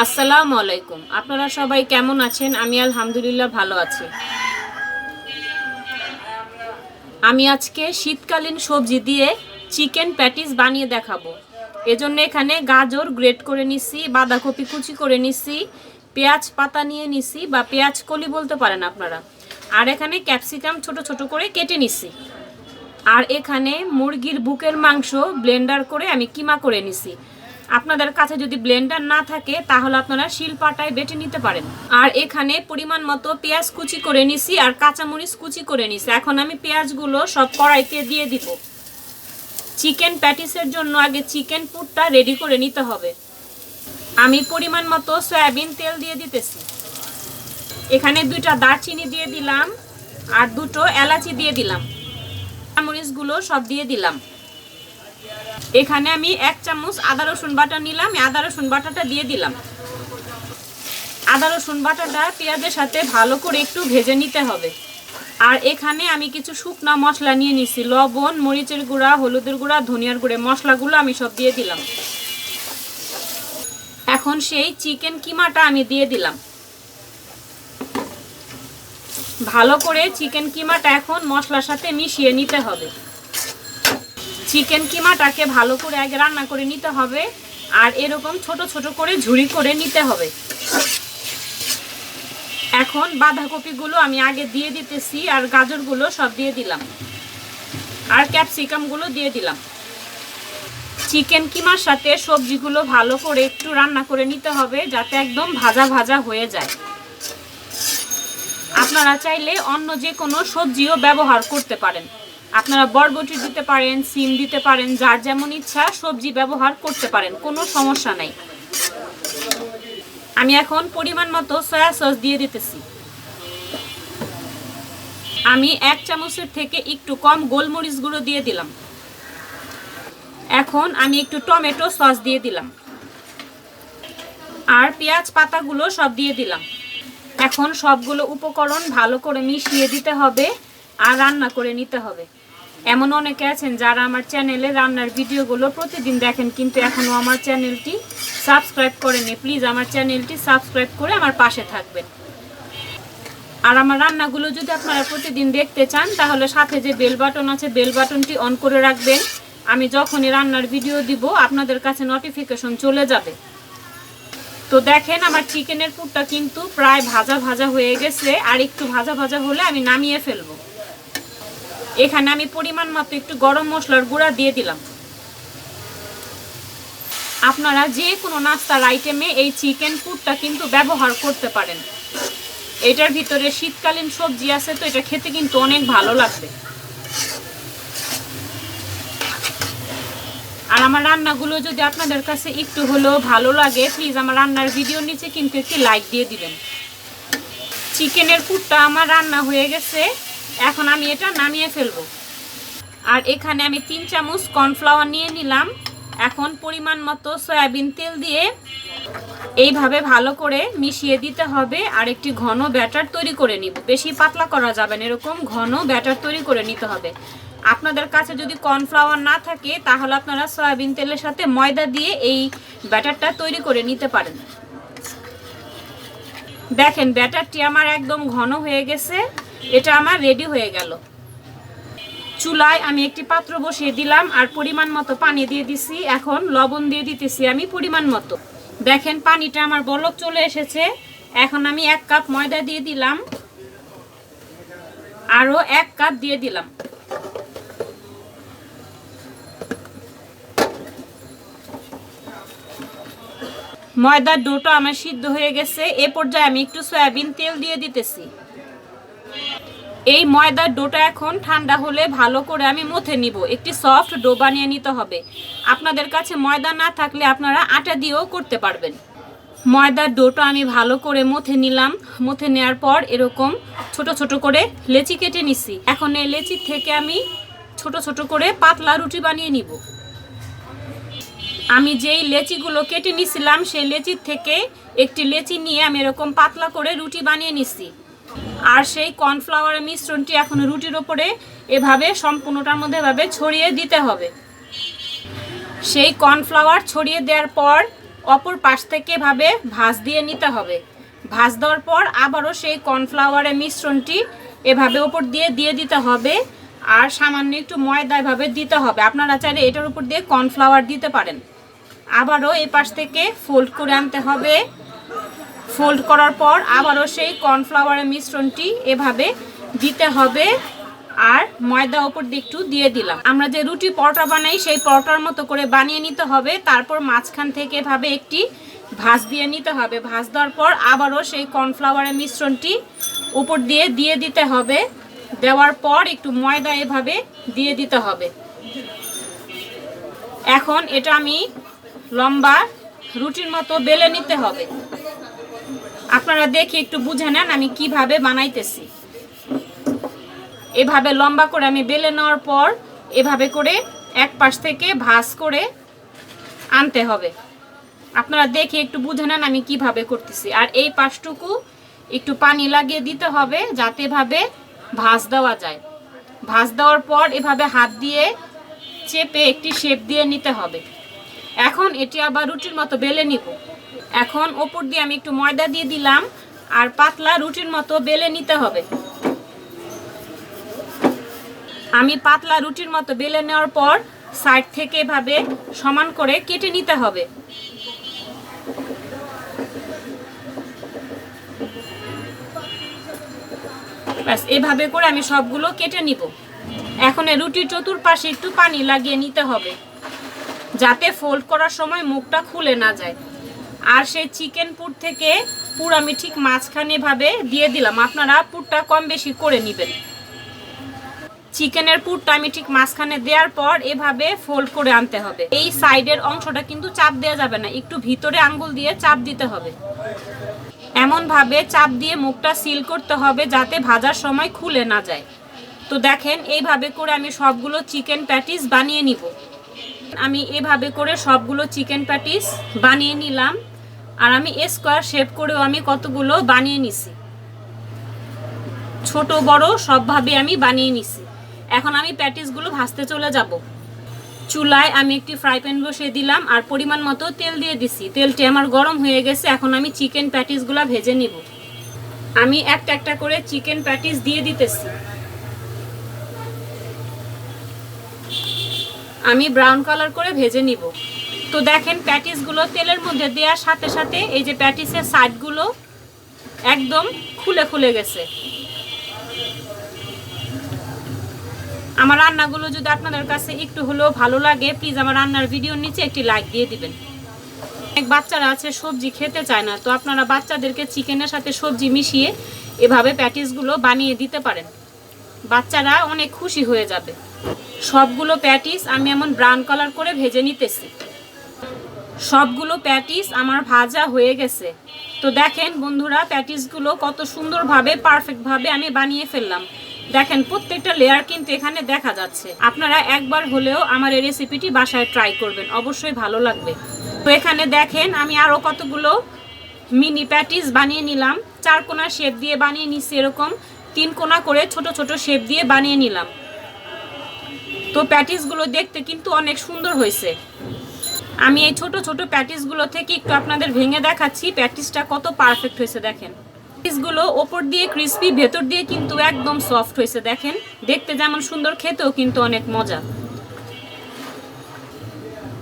আসসালামু আলাইকুম। আপনারা সবাই কেমন আছেন? আমি আলহামদুলিল্লাহ ভালো আছি। আমি আজকে শীতকালীন সবজি দিয়ে চিকেন প্যাটিস বানিয়ে দেখাবো। এজন্য এখানে গাজর গ্রেট করে নিছি, বাঁধাকপি কুচি করে নিছি, পেঁয়াজ পাতা নিয়ে নিছি, বা পেঁয়াজ কলি বলতে পারেন আপনারা। আর এখানে ক্যাপসিকাম ছোট ছোট করে কেটে নিছি। আর এখানে মুরগির বুকের মাংস ব্লেন্ডার করে আমি কিমা করে নিছি। আপনাদের কাছে যদি ব্লেন্ডার না থাকে, তাহলে আপনারা শিলপাটায় বেটে নিতে পারেন। আর এখানে পরিমাণ মতো পেঁয়াজ কুচি করে নিছি আর কাঁচামরিচ কুচি করে নিছি। এখন আমি পেঁয়াজগুলো সব কড়াইতে দিয়ে দিব। চিকেন প্যাটিসের জন্য আগে চিকেন পুরটা রেডি করে নিতে হবে। আমি পরিমাণ মতো সয়াবিন তেল দিয়ে দিতেছি। এখানে দুইটা দারচিনি দিয়ে দিলাম আর দুটো এলাচি দিয়ে দিলাম। মরিচগুলো সব দিয়ে দিলাম। এখানে আমি এক চামচ আদা রসুন বাটা নিলাম। আদা রসুন বাটাটা দিয়ে দিলাম। আদা রসুন বাটাটা পেঁয়াজের সাথে ভালো করে একটু ভেজে নিতে হবে। আর এখানে আমি কিছু শুকনা মশলা নিয়ে নিছি। লবণ, মরিচের গুঁড়া, হলুদের গুঁড়া, ধনিয়ার গুঁড়ে, মশলাগুলো আমি সব দিয়ে দিলাম। এখন সেই চিকেন কিমাটা আমি দিয়ে দিলাম। ভালো করে চিকেন কিমাটা এখন মশলার সাথে মিশিয়ে নিতে হবে। চিকেন কিমাটাকে ভালো করে আগে রান্না করে নিতে হবে আর এরকম ছোট ছোট করে ঝুড়ি করে নিতে হবে। এখন বাঁধাকপিগুলো আমি আগে দিয়ে দিতেছি আর গাজরগুলো সব দিয়ে দিলাম। আর ক্যাপসিকামগুলো দিয়ে দিলাম। চিকেন কিমার সাথে সবজিগুলো ভালো করে একটু রান্না করে নিতে হবে যাতে একদম ভাজা ভাজা হয়ে যায়। আপনারা চাইলে অন্য যে কোনো সবজিও ব্যবহার করতে পারেন। আপনারা বরবটি দিতে পারেন, সিম দিতে পারেন, যার যেমন ইচ্ছা সবজি ব্যবহার করতে পারেন, কোনো সমস্যা নাই। আমি এখন পরিমাণ মতো সয়া সস দিয়ে দিতেছি। আমি এক চামচের থেকে একটু কম গোলমরিচ গুঁড়ো দিয়ে দিলাম। এখন আমি একটু টমেটো সস দিয়ে দিলাম। আর পেঁয়াজ পাতাগুলো সব দিয়ে দিলাম। এখন সবগুলো উপকরণ ভালো করে মিশিয়ে দিতে হবে আর রান্না করে নিতে হবে। এমন অনেকে আছেন যারা আমার চ্যানেলে রান্নার ভিডিওগুলো প্রতিদিন দেখেন, কিন্তু এখনও আমার চ্যানেলটি সাবস্ক্রাইব করেনি প্লিজ আমার চ্যানেলটি সাবস্ক্রাইব করে আমার পাশে থাকবেন। আর আমার রান্নাগুলো যদি আপনারা প্রতিদিন দেখতে চান, তাহলে সাথে যে বেল বাটন আছে বেল বাটনটি অন করে রাখবেন। আমি যখনই রান্নার ভিডিও দিব, আপনাদের কাছে নোটিফিকেশন চলে যাবে। তো দেখেন আমার চিকেনের পুরটা কিন্তু প্রায় ভাজা ভাজা হয়ে গেছে, আর একটু ভাজা ভাজা হলে আমি নামিয়ে ফেলব। এখানে আমি পরিমাণ মতো একটু গরম মশলার গুঁড়া দিয়ে দিলাম। আপনারা যে কোনো নাস্তার আইটেমে এই চিকেন পুরটা কিন্তু ব্যবহার করতে পারেন। এটার ভিতরে শীতকালীন সবজি আছে, তো এটা খেতে কিন্তু অনেক ভালো লাগবে। আর আমার রান্নাগুলো যদি আপনাদের কাছে একটু হলেও ভালো লাগে প্লিজ আমার রান্নার ভিডিওর নিচে কিন্তু একটি লাইক দিয়ে দিবেন। চিকেনের পুরটা আমার রান্না হয়ে গেছে। এখন আমি এটা নামিয়ে ফেলব। আর এখানে আমি তিন চামচ কর্নফ্লাওয়ার নিয়ে নিলাম। এখন পরিমাণ মতো সয়াবিন তেল দিয়ে এইভাবে ভালো করে মিশিয়ে দিতে হবে আর একটি ঘন ব্যাটার তৈরি করে নিব। বেশি পাতলা করা যাবে না, এরকম ঘন ব্যাটার তৈরি করে নিতে হবে। আপনাদের কাছে যদি কর্নফ্লাওয়ার না থাকে, তাহলে আপনারা সয়াবিন তেলের সাথে ময়দা দিয়ে এই ব্যাটারটা তৈরি করে নিতে পারেন। দেখেন, ব্যাটারটি আমার একদম ঘন হয়ে গেছে। এটা আমার রেডি হয়ে গেল। চুলায় আমি একটি পাত্র বসিয়ে দিলাম আর পরিমাণ মতো পানি দিয়ে দিছি। এখন লবণ দিয়ে দিতেছি আমি পরিমাণ মতো। দেখেন পানিটা আমার বলক চলে এসেছে। এখন আমি এক কাপ ময়দা দিয়ে দিলাম। আরও এক কাপ দিয়ে দিলাম। ময়দার ডোটা আমার সিদ্ধ হয়ে গেছে। এ পর্যায়ে আমি একটু সয়াবিন তেল দিয়ে দিতেছি। এই ময়দার ডোটা এখন ঠান্ডা হলে ভালো করে আমি মথে নিব। একটি সফট ডো বানিয়ে নিতে হবে। আপনাদের কাছে ময়দা না থাকলে আপনারা আটা দিয়েও করতে পারবেন। ময়দার ডোটা আমি ভালো করে মথে নিলাম। মথে নেওয়ার পর এরকম ছোট ছোট করে লেচি কেটে নিছি। এখন এই লেচির থেকে আমি ছোট ছোট করে পাতলা রুটি বানিয়ে নিব। আমি যেই লেচিগুলো কেটে নিছিলাম, সেই লেচির থেকে একটি লেচি নিয়ে আমি এরকম পাতলা করে রুটি বানিয়ে নিছি। আর সেই কর্নফ্লাওয়ারের মিশ্রণটি এখন রুটির ওপরে এভাবে সম্পূর্ণটার মধ্যে এভাবে ছড়িয়ে দিতে হবে। সেই কর্নফ্লাওয়ার ছড়িয়ে দেওয়ার পর অপর পাশ থেকে এভাবে ভাঁজ দিয়ে নিতে হবে। ভাঁজ দেওয়ার পর আবারও সেই কর্নফ্লাওয়ারের মিশ্রণটি এভাবে ওপর দিয়ে দিয়ে দিতে হবে আর সামান্য একটু ময়দা এভাবে দিতে হবে। আপনারা চাইলে এটার উপর দিয়ে কর্নফ্লাওয়ার দিতে পারেন। আবারও এই পাশ থেকে ফোল্ড করে আনতে হবে। ফোল্ড করার পর আবারও সেই কর্নফ্লাওয়ারের মিশ্রণটি এভাবে দিতে হবে। আর ময়দা ওপর দিয়ে একটু দিয়ে দিলাম। আমরা যে রুটি পরোটা বানাই, সেই পরোটার মতো করে বানিয়ে নিতে হবে। তারপর মাঝখান থেকে এভাবে একটি ভাঁজ দিয়ে নিতে হবে। ভাঁজ দেওয়ার পর আবারও সেই কর্নফ্লাওয়ারের মিশ্রণটি উপর দিয়ে দিয়ে দিতে হবে। দেওয়ার পর একটু ময়দা এভাবে দিয়ে দিতে হবে। এখন এটা আমি লম্বা রুটির মতো বেলে নিতে হবে। আপনারা দেখে একটু বুঝে নেন আমি কীভাবে বানাইতেছি। এভাবে লম্বা করে আমি বেলে নেওয়ার পর এভাবে করে এক পাশ থেকে ভাঁজ করে আনতে হবে। আপনারা দেখে একটু বুঝে নেন আমি কীভাবে করতেছি। আর এই পাশটুকু একটু পানি লাগিয়ে দিতে হবে যাতে এভাবে ভাঁজ দেওয়া যায়। ভাঁজ দেওয়ার পর এভাবে হাত দিয়ে চেপে একটি শেপ দিয়ে নিতে হবে। এখন এটি আবার রুটির মতো বেলে নিব। এখন ওপর দিয়ে আমি একটু ময়দা দিয়ে দিলাম, আর পাতলা রুটির মতো বেলে নিতে হবে। আমি পাতলা রুটির মতো বেলে নেওয়ার পর সাইড থেকে এভাবে সমান করে কেটে নিতে হবে। ব্যাস, এভাবে করে আমি সবগুলো কেটে নিব। এখন রুটির চতুর্পাশে একটু পানি লাগিয়ে নিতে হবে, যাতে ফোল্ড করার সময় মুখটা খুলে না যায়। আর সেই চিকেন পুর থেকে পুর আমি ঠিক মাঝখানে ভাবে দিয়ে দিলাম। আপনারা পুরটা কম বেশি করে নেবেন। চিকেনের পুরটা আমি ঠিক মাঝখানে দেওয়ার পর এভাবে ফোল্ড করে আনতে হবে। এই সাইডের অংশটা কিন্তু চাপ দেওয়া যাবে না। একটু ভিতরে আঙ্গুল দিয়ে চাপ দিতে হবে। এমন ভাবে চাপ দিয়ে মুখটা সিল করতে হবে যাতে ভাজার সময় খুলে না যায়। তো দেখেন, এইভাবে করে আমি সবগুলো চিকেন প্যাটিস বানিয়ে নিব। আমি এভাবে করে সবগুলো চিকেন প্যাটিস বানিয়ে নিলাম। আর আমি স্কোয়ার শেপ করেও আমি কতগুলো বানিয়ে নিছি। ছোট, বড় সবভাবে আমি বানিয়ে নিছি। এখন আমি প্যাটিসগুলো ভাজতে চলে যাব। চুলায় আমি একটি ফ্রাই প্যান বসিয়ে দিলাম আর পরিমাণ মতো তেল দিয়ে দিছি। তেলটি আমার গরম হয়ে গেছে, এখন আমি চিকেন প্যাটিসগুলো ভেজে নিব। আমি একটা একটা করে চিকেন প্যাটিস দিয়ে দিতেছি। আমি ব্রাউন কালার করে ভেজে নিব। তো দেখেন প্যাটিসগুলো তেলের মধ্যে দেওয়ার সাথে সাথে এই যে প্যাটিসের সাইডগুলো একদম খুলে খুলে গেছে। আমার রান্নাগুলো যদি আপনাদের কাছে একটু হলেও ভালো লাগে প্লিজ আমার রান্নার ভিডিওর নিচে একটি লাইক দিয়ে দিবেন। অনেক বাচ্চারা আছে, সবজি খেতে চায় না, তো আপনারা বাচ্চাদেরকে চিকেনের সাথে সবজি মিশিয়ে এভাবে প্যাটিসগুলো বানিয়ে দিতে পারেন। বাচ্চারা অনেক খুশি হয়ে যাবে। সবগুলো প্যাটিস আমি এমন ব্রাউন কালার করে ভেজে নিতেছি। সবগুলো প্যাটিস আমার ভাজা হয়ে গেছে। তো দেখেন বন্ধুরা প্যাটিসগুলো কত সুন্দরভাবে পারফেক্টভাবে আমি বানিয়ে ফেললাম। দেখেন প্রত্যেকটা লেয়ার কিন্তু এখানে দেখা যাচ্ছে। আপনারা একবার হলেও আমার এই রেসিপিটি বাসায় ট্রাই করবেন, অবশ্যই ভালো লাগবে। তো এখানে দেখেন আমি আরও কতগুলো মিনি প্যাটিস বানিয়ে নিলাম। চার কোনা শেপ দিয়ে বানিয়ে নিচ্ছি এরকম, তিন কোনা করে ছোট ছোট শেপ দিয়ে বানিয়ে নিলাম। তো প্যাটিসগুলো দেখতে কিন্তু অনেক সুন্দর হয়েছে। আমি এই ছোট ছোট প্যাটিসগুলো থেকে একটু আপনাদের ভেঙে দেখাচ্ছি। প্যাটিসটা কত পারফেক্ট হয়েছে দেখেন। প্যাটিসগুলো ওপর দিয়ে ক্রিস্পি ভেতর দিয়ে কিন্তু একদম সফট হয়েছে দেখেন। দেখতে যেমন সুন্দর, খেতেও কিন্তু অনেক মজা।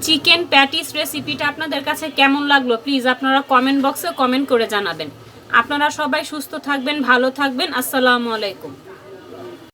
চিকেন প্যাটিস রেসিপিটা আপনাদের কাছে কেমন লাগল? প্লিজ আপনারা কমেন্ট বক্সে কমেন্ট করে জানাবেন। আপনারা সবাই সুস্থ থাকবেন, ভালো থাকবেন। আসসালামু আলাইকুম।